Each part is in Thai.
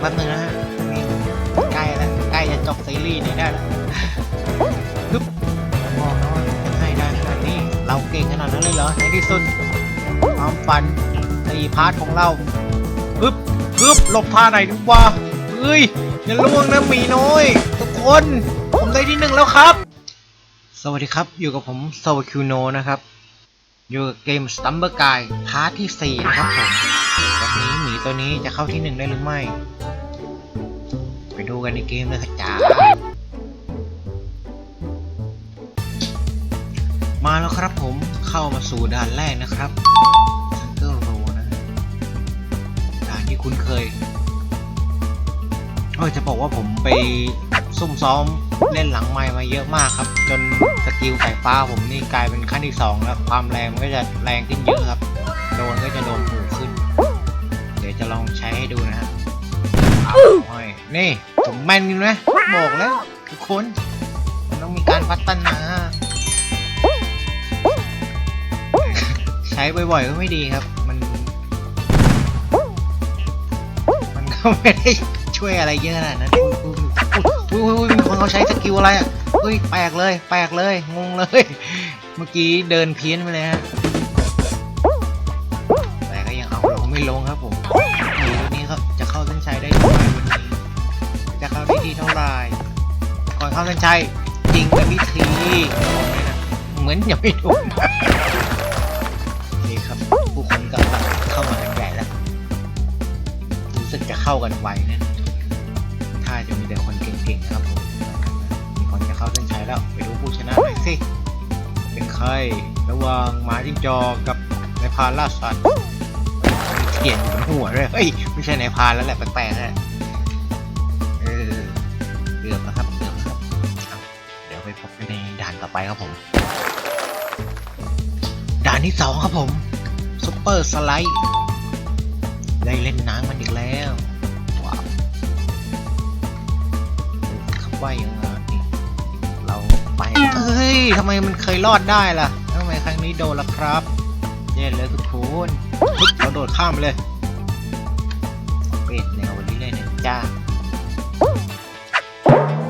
แป๊บนึงนะฮะใกล้แล้วใกล้จะจบซีรีส์นี้ได้แล้วฮึบบอกนะว่าให้ได้ขนาดนี้เราเก่งขนาดนั้นเลยเหรอในที่สุดความฝันในพาร์ทของเราฮึบฮึบหลบท่าไหนดีวะเฮ้ยอย่าล่วงนะหมีน้อย ทุกคนผมได้ที่หนึ่งแล้วครับ สวัสดีครับอยู่กับผมโซวคิวโนนะครับ อยู่กับเกม Stumber Guy พาร์ทที่ 4 นะครับผมวันนี้ ตัวนี้จะเข้าที่หนึ่งได้หรือไม่ ไปดูกันในเกมเลยจ้ามาแล้วครับผมเข้ามาสู่ด่านแรกนะครับซันเกอร์โรนะด่านที่คุ้นเคยเออจะบอกว่าผมไปซุ่มซ้อมเล่นหลังไม้มาเยอะมากครับ จนสกิลสายฟ้าผมนี่กลายเป็นขั้นที่สองแล้วความแรงมันก็จะแรงขึ้นเยอะครับ ดูนะฮะนี่ผมแม่นอยู่นะบอกแล้วทุกคนมันต้องมีการพัฒนา ใช้บ่อยๆก็ไม่ดีครับ มัน มันก็ไม่ได้ช่วยอะไรเยอะขนาดนั้นอุ้ยอุ้ยอุ้ยมีคนเขาใช้สกิลอะไรอะอุ้ยแปลกเลย แปลกเลย งงเลย เมื่อกี้เดินเพี้ยนไปเลยฮะแต่ก็ยังเอาลงไม่ลงครับผม อนเข้าเส้นชัยยิงเป็นวิธีเหมือนยังไม่ถูกโอเคครับ ผู้คนกำลังเข้ามากันใหญ่แล้ว รู้สึกจะเข้ากันไวนะถ้าจะมีแต่คนเก่งๆนะครับผมมีคนจะเข้าเส้นชัยแล้ว ไปดูผู้ชนะหน่อยสิ เป็นใครระหว่างหมาจิ้งจอกกับนายพานล่าสัตว์เขียนอยู่บนหัวด้วยเฮ้ย ไม่ใช่นายพานแล้วแหละแปลกๆนะ ไปครับผม ด่านที่สองครับผมซุปเปอร์สไลด์ได้เล่นน้ำมันอีกแล้วว้าวคำว่ายังไงเราไปเฮ้ยทำไมมันเคยรอดได้ล่ะทำไมครั้งนี้โดนล่ะครับเย็นเลยทุกคนเราโดดข้ามไปเลยเป็ดแนววันนี้เลยเนี่ยจ้า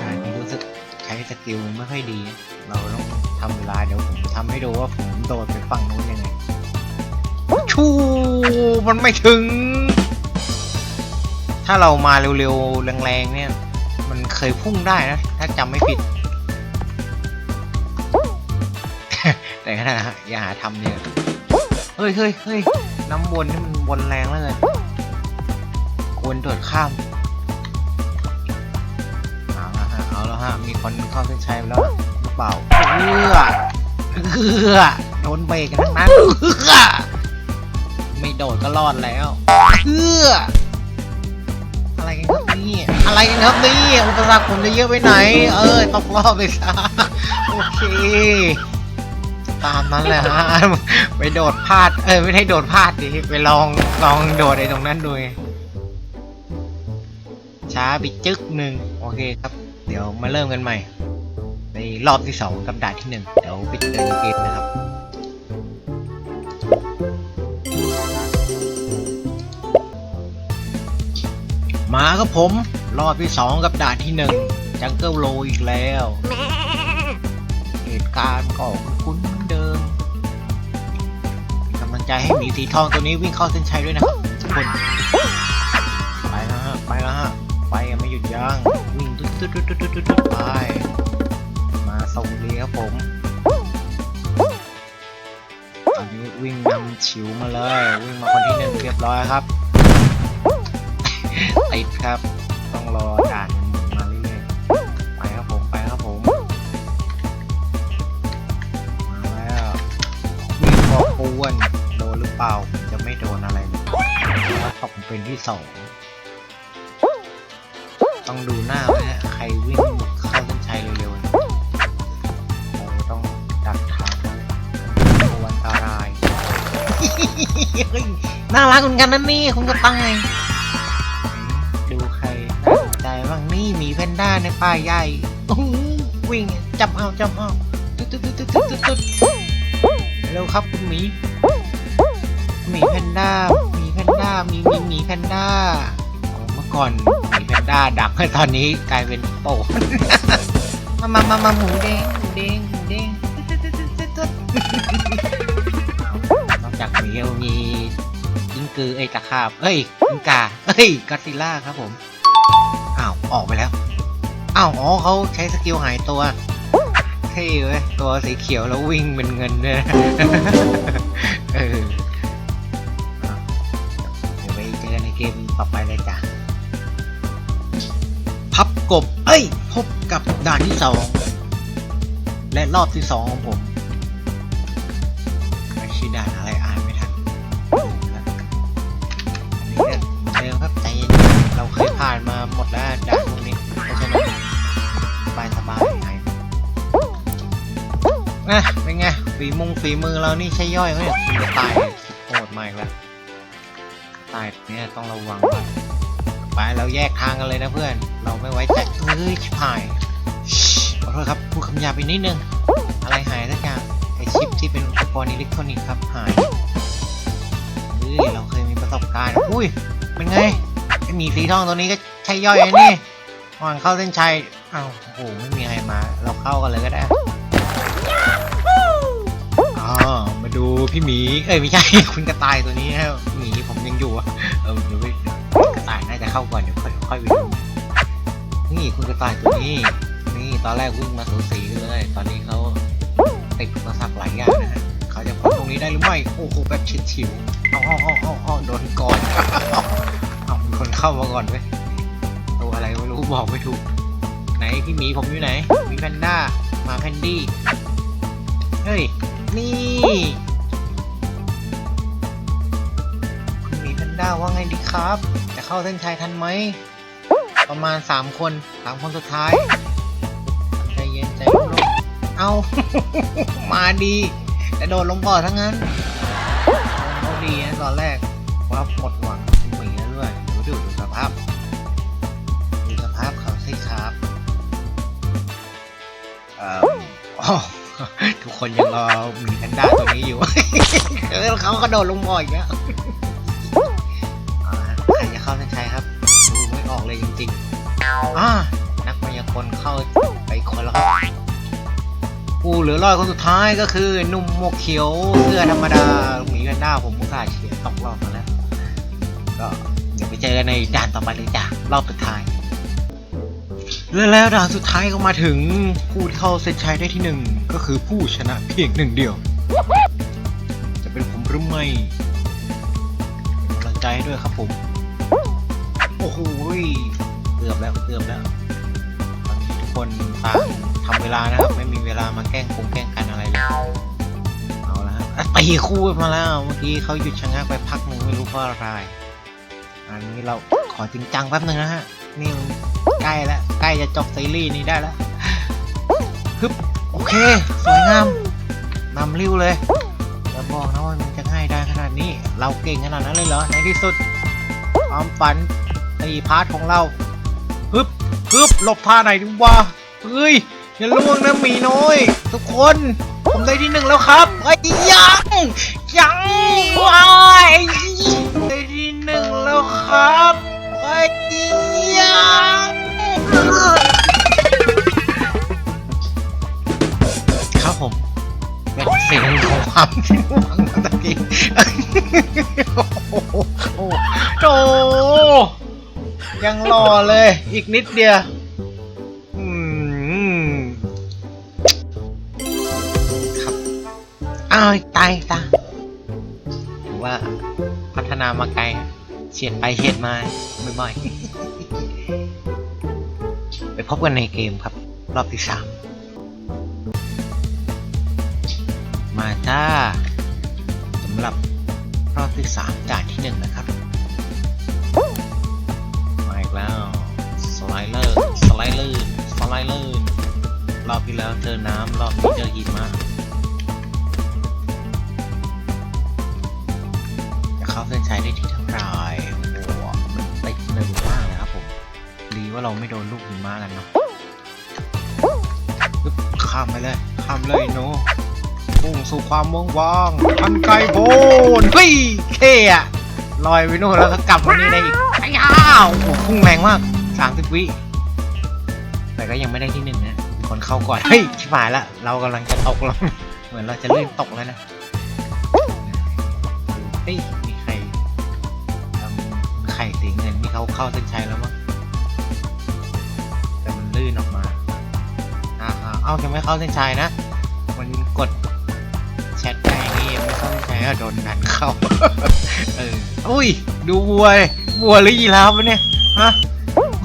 อันนี้รู้สึกใช้สกิลไม่ค่อยดี เราต้องทำเวลาเดี๋ยวผมทำให้ดูว่าผมโดดไปฝั่งนู้นยังไง ชูมันไม่ถึง ถ้าเรามาเร็วๆแรงๆเนี่ย มันเคยพุ่งได้นะ ถ้าจำไม่ผิด แต่ก็นะฮะอย่าหาทำเนี่ย เฮ้ยเฮ้ยเฮ้ยน้ำวนนี่มันวนแรงแล้วเลยควรโดดข้ามเอาละฮะเอาละฮะมีคนเข้าเส้นชัยไปแล้วหรือ เปล่าเอือเอือโดนเบรกกันทั้งนั้นเอือไม่โดดก็รอดแล้วเพื่ออะไรกันครับนี่อะไรกันครับนี่อุปสรรคผมจะเยอะไปไหน เออตกรอบไปซะโอเค ตามนั้นแหละฮะไปโดดพลาด เออไม่ได้โดดพลาดดิไปลองลองโดดไอ้ตรงนั้นดูช้าไปจึ๊กหนึ่งโอเคครับ เดี๋ยวมาเริ่มกันใหม่ รอบที่สองกับด่านที่หนึ่งเดี๋ยวไปเจอในเกมนะครับมาครับผม รอบที่สองกับด่านที่หนึ่งจังเกิลโลอีกแล้ว เหตุการณ์ก็คุ้นเหมือนเดิมกำลังใจให้หมีสีทองตัวนี้วิ่งเข้าเส้นชัยด้วยนะครับทุกคน ไปแล้วฮะ ไปแล้วฮะ ไปยังไม่หยุดยั้งวิ่งตุ๊ดตุ๊ดตุ๊ดตุ๊ดตุ๊ดตุ๊ดไป มาส่งดีครับผมตอนนี้วิ่งนำฉิวมาเลย วิ่งมาคนที่หนึ่งเรียบร้อยครับติดครับ ต้องรอด่านมันมาเรื่อยๆไปครับผมไปครับผมมาแล้ววิ่งพอปวนโดนหรือเปล่าจะไม่โดนอะไรเลยเพราะว่าผมเป็นที่สองต้องดูหน้าไว้ฮะใครวิ่ง น่ารักเหมือนกันนะนี่คุณกระต่ายดูใครน่าสนใจบ้างนี่มีแพนด้าในป่าใหญ่วิ่งจับเอาจับเอาตุ๊ดตุ๊ดตุ๊ดตุ๊ดตุ๊ดเร็วครับคุณหมีหมีแพนด้าหมีแพนด้ามีมีหมีแพนด้าออกมาก่อนหมีแพนด้าดักตอนนี้กลายเป็นโป่มามามามาหมูแดงหมูแดงหมูแดงนอกจากห มีแล้วมีกิ้งกือ เอ้ยตะขาบ เอ้ยกิ้งกา เอ้ยกัตติล่าครับผม อ้าว ออกไปแล้ว อ้าว อ๋อเขาใช้สกิลหายตัวเท่เว้ยตัวสีเขียวแล้ววิ่งเป็นเงินด้วยเออเดี๋ยวไปเจอในเกมต่อไปเลยจ้ะ พับกบ เอ้ย พบกับด่านที่สองและรอบที่สองของผมช่ด่าน นะเป็นไงฝีมงฝีมือเรานี่ใช่ย่อยเนี่ยจะตายโหดมากแล้วตายเนี่ยต้องระวังไว้ไปเราแยกทางกันเลยนะเพื่อน เราไม่ไว้ใจเอ้ยชิบหายขอโทษครับพูดคำหยาบไปนิดนึง อะไรหายสักอย่างไอชิปที่เป็นอุปกรณ์อิเล็กทรอนิกส์ครับหายเฮ้ยเราเคยมีประสบการณ์อุ้ยเป็นไงไอหมีสีทองตัวนี้ก็ใช่ย่อยไอ้นี่ก่อนเข้าเส้นชัยอ้าวโอ้โหไม่มีใครมา เราเข้ากันเลยก็ได้ มาดูพี่หมี เอ้ยไม่ใช่ คุณกระต่ายตัวนี้นะหมีผมยังอยู่อะเออเดี๋ยวไปกระต่ายน่าจะเข้าก่อนเดี๋ยวค่อยค่อยไปดูนี่คุณกระต่ายตัวนี้ นี่ตอนแรกวิ่งมาสูสีเลย ตอนนี้เขาติดอุปสรรคหลายอย่างนะฮะเขาจะพ้นตรงนี้ได้หรือไม่ โอ้โหแบบฉิดฉิวเอาเอาเอาเอาเอโดนก่อนเอาคนเข้ามาก่อนเว้ยตัวอะไรไม่รู้บอกไม่ถูก ไหนพี่หมีผมอยู่ไหน มีแพนด้ามาแพนดี้ เฮ้ย นี่คุณมีแพนด้าว่าไงดีครับ จะเข้าเส้นชัยทันไหม ประมาณสามคนสามคนสุดท้าย ใจเย็นใจร่มเอา มาดีแต่โดนลงบ่อทั้งนั้นเขาดีนะตอนแรกว่าหมดหวังคุณหมีแล้วด้วยดูดูดูสภาพดูสภาพเขาสิครับเอ่ออ๋อ ทุกคนยังรอหมีแพนด้าตัวนี้อยู่ เออเขากระโดดลงบ่ออีกแล้วอ่าใครจะเข้าเส้นชัยครับ ดูไม่ออกเลยจริงๆอ่านักมายากลเข้าไปคนละครับผู้เหลือรอดคนสุดท้ายก็คือหนุ่มหมวกเขียวเสื้อธรรมดาหมีแพนด้าผมมุส่าห์เฉียดตกรอบมาแล้ว ก็เดี๋ยวไปเจอกันในด่านต่อไปเลยจ้ะรอบสุดท้าย และแล้วด่านสุดท้ายก็มาถึงผู้ที่เข้าเส้นชัยได้ที่หนึ่งก็คือผู้ชนะเพียงหนึ่งเดียว จะเป็นผมหรือไม่กำลังใจด้วยครับผม โอ้โหเกือบแล้วเกือบแล้วตอนนี้ทุกคนต่างทำเวลานะครับ ไม่มีเวลามาแกล้งคงแกล้งกันอะไรเลยเอาละฮะอะตีคู่มาแล้วเมื่อกี้เขาหยุดชะงักไปพักหนึ่งไม่รู้เพราะอะไรอันนี้เราขอจริงจังแป๊บหนึ่งนะฮะนี่ ใกล้แล้วใกล้จะจบซีรีส์นี้ได้แล้วฮึบโอเค สวยงามนำริ้วเลยอย่าบอกนะว่ามันจะง่ายได้ขนาดนี้ เราเก่งขนาดนั้นเลยเหรอในที่สุดความฝันตีพาร์ทของเราฮึบฮึบหลบท่าไหนดีวะเฮ้ยอย่าล่วงนะหมีน้อย ทุกคนผมได้ที่หนึ่งแล้วครับไอ้ยยังยังว้ายได้ที่หนึ่งแล้วครับไอ้ยยัง ครับผมเป็นเสียงของความหวังเมื่อกี้โอ้โหโอ้โหยังรอเลย อีกนิดเดียวอืมครับอ้าวตายตายถือว่าพัฒนามาไกลเฉียดไปเฉียดมาบ่อยๆ พบกันในเกมครับ รอบที่สามมาจ้าสำหรับรอบที่สามด่านที่หนึ่งนะครับมาอีกแล้วสไลเดอร์สไลเดอร์สไลเดอร์รอบที่แล้วเจอน้ำรอบนี้เจอหิมะจะเข้าเส้นชัยได้ที่เท่าไหร่ ว่าเราไม่โดนลูกหิมะกันเนาะข้ามไปเลย ข้ามเลยโนพุ่งสู่ความว่างว่างอันไกลโพ้นเฮ้ยเท่อะลอยไปนู่นแล้วก็กลับมานี่ได้อีกไอ้ยาวโอ้โหพุ่งแรงมากสามสิบวิแต่ก็ยังไม่ได้ที่หนึ่งนะคนเข้าก่อน เฮ้ยชิบหายละ เรากำลังจะตกแล้วเหมือนเราจะเลื่อนตกแล้วนะเฮ้ยมีใครทำไข่สีเงินนี่เขาเข้าเส้นชัยแล้วมั้ง ลื่นออกมา อ่าเอ้ายังไม่เข้าเส้นชัยนะ มันกดแชทได้นี่ยังไม่เข้าเส้นชัยก็โดนนันเข้า เออ อุ้ย ดูวัวเลยวัวหรือยีราฟวะเนี่ย ฮะ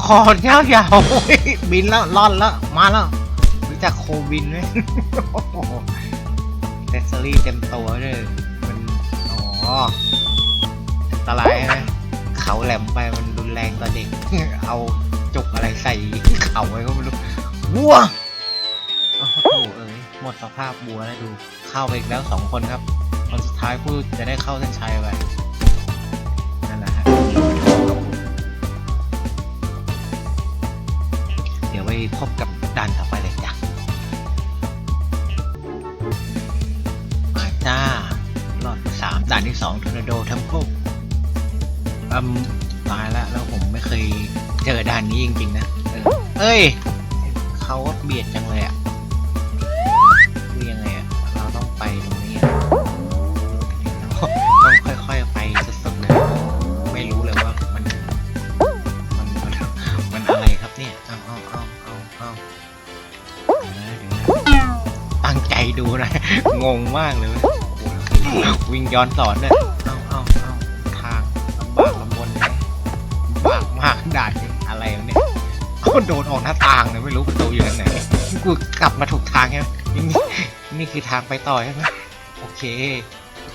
คอยาวยาวๆบินแล้วล่อนแล้ว มาแล้ว รู้จักโควินไหมเซสซอรี่เต็มตัวเลยมัน อ๋ออันตรายไหมเขาแหลมไปมันรุนแรงต่อเด็ก เอาจุกอะไรใส่ เขาไว้ก็ไม่รู้วัวโอ้โหเอ้ยหมดสภาพวัวแล้วดูเข้าไปอีกแล้วสองคนครับคนสุดท้ายผู้จะได้เข้าเส้นชัยไปนั่นแหละฮะเดี๋ยวไปพบกับด่านต่อไปเลยจ้ะมาจ้ารอบที่สามด่านที่สองทอร์นาโดทัมโกอืมตายแล้วแล้วผมไม่เคยเจอด่านนี้จริงๆนะ เอ้ยเขาเบียดจังเลยอะคือยังไงอะเราต้องไปตรงนี้อะต้องค่อยๆไปสุดๆเลยไม่รู้เลยว่ามันมันมันมันอะไรครับเนี่ยเอาเอาเอาเอาเอาวนะเดี๋ยวตั้งใจดูนะงงมากเลยเว้ยโอ้โหวิ่งย้อนสอนเนี่ยเอาเอาเอาทางลำบากลำบนเลยลำบากมากด่านอะไรวเนี่ย เขาโดนออกหน้าต่างเลยไม่รู้ประตูอยู่ทางไหนกูกลับมาถูกทางใช่ไหมนี่นี่คือทางไปต่อใช่ไหมโอเค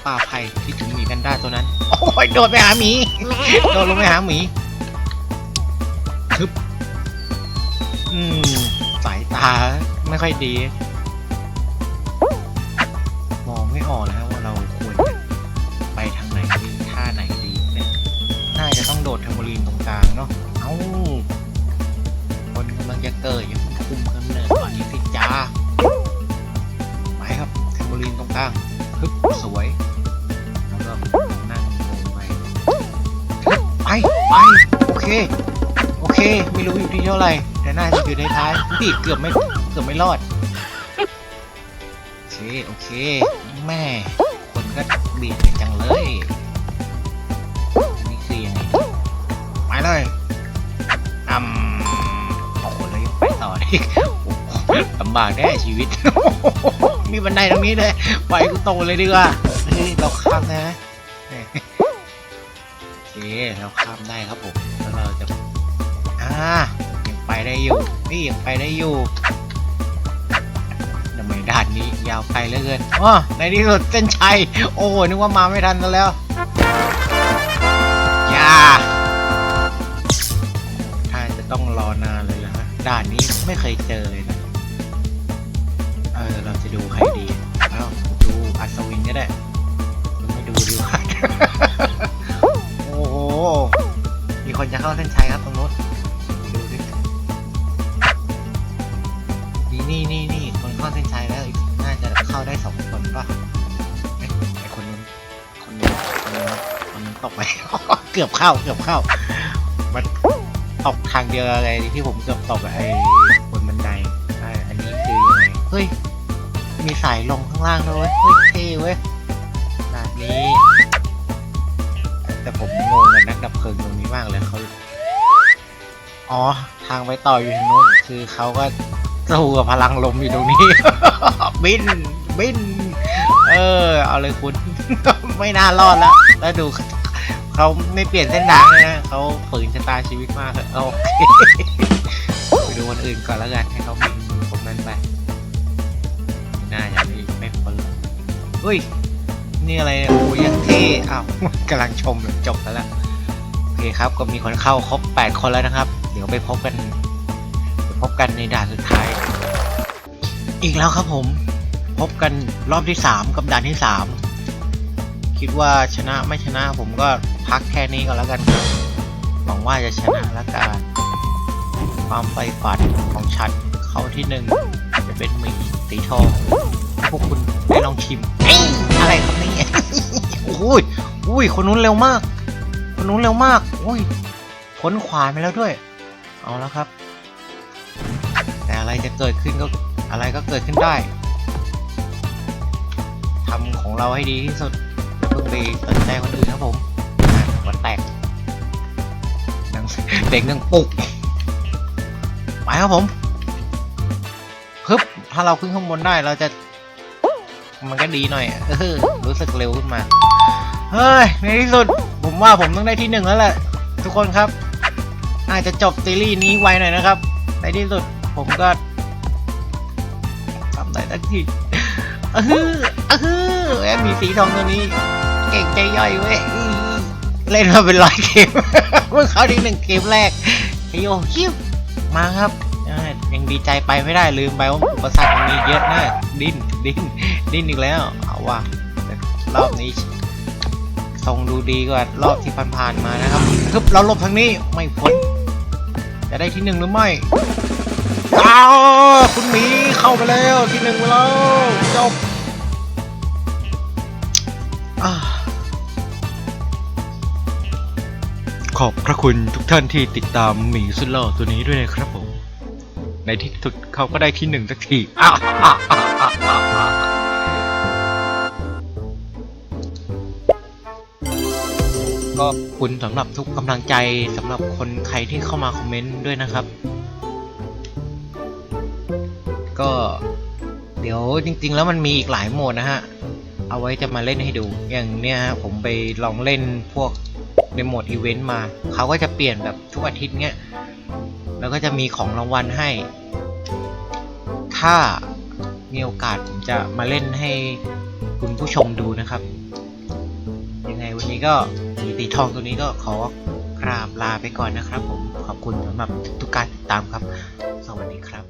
ป้าไผ่ที่ถึงหมีแพนด้าตัวนั้น โอ้ยโดนไปหาหมีโดนลงไปหาหมีทึบอืมสายตาไม่ค่อยดี มองไม่ออกเลยครับว่าเราควรไปทางไหนดีท่าไหนดีเนี่ยน่าจะต้องโดดเทมโบลีนตรงกลางเนาะเอ้า กำลังจะเกิดอย่างคุมกำเนิดก่อนนี้สิจ้าไปครับเทมโบลีนตรงกลางฮึบสวยแล้วก็นั่งลงไปไปไปโอเคโอเค ไม่รู้อยู่ที่เท่าไหร่แต่น่าจะอยู่ในท้ายพี่เกือบไม่เกือบไม่รอดโอเคโอเคแม่คนก็เบียด อีกลำบากแน่ชีวิต มีบันไดตรงนี้เลยไปกูตเลยดีกว่าเฮ้ยเราข้ามได้ไหมโอเคเราข้ามได้ครับผมแล้วเราจะอ่ายังไปได้อยู่นี่ยังไปได้อยู่ทำไมด่านนี้ยาวไกลเหลือเกินอ๋อในที่สุดเส้นชัยโอ้โหนึกว่ามาไม่ทันซะแล้วอย่าถ้าจะต้องรอนานเลย ด่านนี้ไม่เคยเจอเลยนะ เออ เราจะดูใครดีเอ้าดูอัศวินก็ได้ไม่ดูดีกว่าโอ้โห มีคนจะเข้าเส้นชัยครับตรงนู้นดูดินี่นี่นี่นี่คนเข้าเส้นชัยแล้วอีกน่าจะเข้าได้สองคนป่ะไอคนนู้นคนนู้นคนนู้นคนนู้นตกไป เกือบเข้า เกือบเข้า ตกทางเดียวอะไรที่ผมเกือบตกไอ้บนบันไดอันนี้คือยังไงเฮ้ย มีสายลงข้างล่างด้วยเว้ยเฮ้ยเท่เว้ยแบบนี้ แต่ผมงงกับนักดับเพลิงตรงนี้มากเลยเขาอ๋อ ทางไปต่ออยู่ทางนู้นคือเขาก็สู้กับพลังลมอยู่ตรงนี้ บินบิน เออ เอาเลยคุณ ไม่น่ารอดแล้ว แล้วดู เขาไม่เปลี่ยนเส้นทางเลยนะเขาฝืนชะตาชีวิตมากเลยโอเคไปดูคนอื่นก่อนแล้วกันให้เขาบินตรงนั้นไปน่าจะไม่ไม่เปิดเฮ้ยนี่อะไรโอ้ยยังเท่อ้าวกำลังชมเลยจบแล้วล่ะโอเคครับก็มีคนเข้าครบ 8 คนแล้วนะครับ เดี๋ยวไปพบกันไปพบกันในด่านสุดท้าย อีกแล้วครับผม พบกันรอบที่ 3 กับด่านที่ 3 คิดว่าชนะไม่ชนะผมก็พักแค่นี้ก็แล้วกันครับหวังว่าจะชนะละกันความไฟฝันของฉันเขาที่หนึ่งจะเป็นหมีสีทองพวกคุณได้ลองชิมเอ้ยอะไรครับนี่โอ้ยอุ้ยคนนู้นเร็วมาก คนนู้นเร็วมากอุ้ยพ้นขวานไปแล้วด้วย เอาแล้วครับ แต่อะไรจะเกิดขึ้นก็อะไรก็เกิดขึ้นได้ทำของเราให้ดีที่สุด สนใจคนอื่นครับผมอะหัวันแตกดังเด็กนังปุกไปครับผมฮึบถ้าเราขึ้นข้างบนได้เราจะ มันก็ดีหน่อยเออรู้สึกเร็วขึ้นมา เฮ้ย ในที่สุด ผมว่าผมต้องได้ที่หนึ่งแล้วแหละ ทุกคนครับ อาจจะจบซีรีส์นี้ไวหน่อยนะครับ ในที่สุดผมก็ทำได้ทักทีเออเออแอบมีสีทองตัวนี้ เก่งใจย่อยเว้ยเล่นมาเป็นร้อยเกมเพิ่งเข้าที่หนึ่งเกมแรกไอโยคิวมาครับยังดีใจไปไม่ได้ลืมไปว่าอุปสรรคมันมีเยอะนะดิ้นดิ้นดิ้นอีกแล้วเอาว่ะรอบนี้ทรงดูดีกว่ารอบที่ผ่านๆมานะครับคึบเราลบทางนี้ไม่พ้นจะได้ที่หนึ่งหรือไม่อ้าวคุณหมีเข้าไปแล้วที่หนึ่งไปแล้วจบอ่า ขอบพระคุณทุกท่านที่ติดตามหมีสุดหล่อตัวนี้ด้วยนะครับผม ในที่สุดเขาก็ได้ที่หนึ่งสักทีก็คุณสำหรับทุกกำลังใจสำหรับคนใครที่เข้ามาคอมเมนต์ด้วยนะครับ ก็เดี๋ยวจริง ๆ แล้วมันมีอีกหลายโหมดนะฮะ เอาไว้จะมาเล่นให้ดู อย่างเนี้ยฮะผมไปลองเล่นพวก ในโหมดอีเวนต์มา เขาก็จะเปลี่ยนแบบทุกอาทิตย์เงี้ย แล้วก็จะมีของรางวัลให้ ถ้ามีโอกาสผมจะมาเล่นให้คุณผู้ชมดูนะครับ ยังไงวันนี้ก็มีตีทองตัวนี้ก็ขอกราบลาไปก่อนนะครับผม ขอบคุณสำหรับทุกการติดตามครับ สวัสดีครับ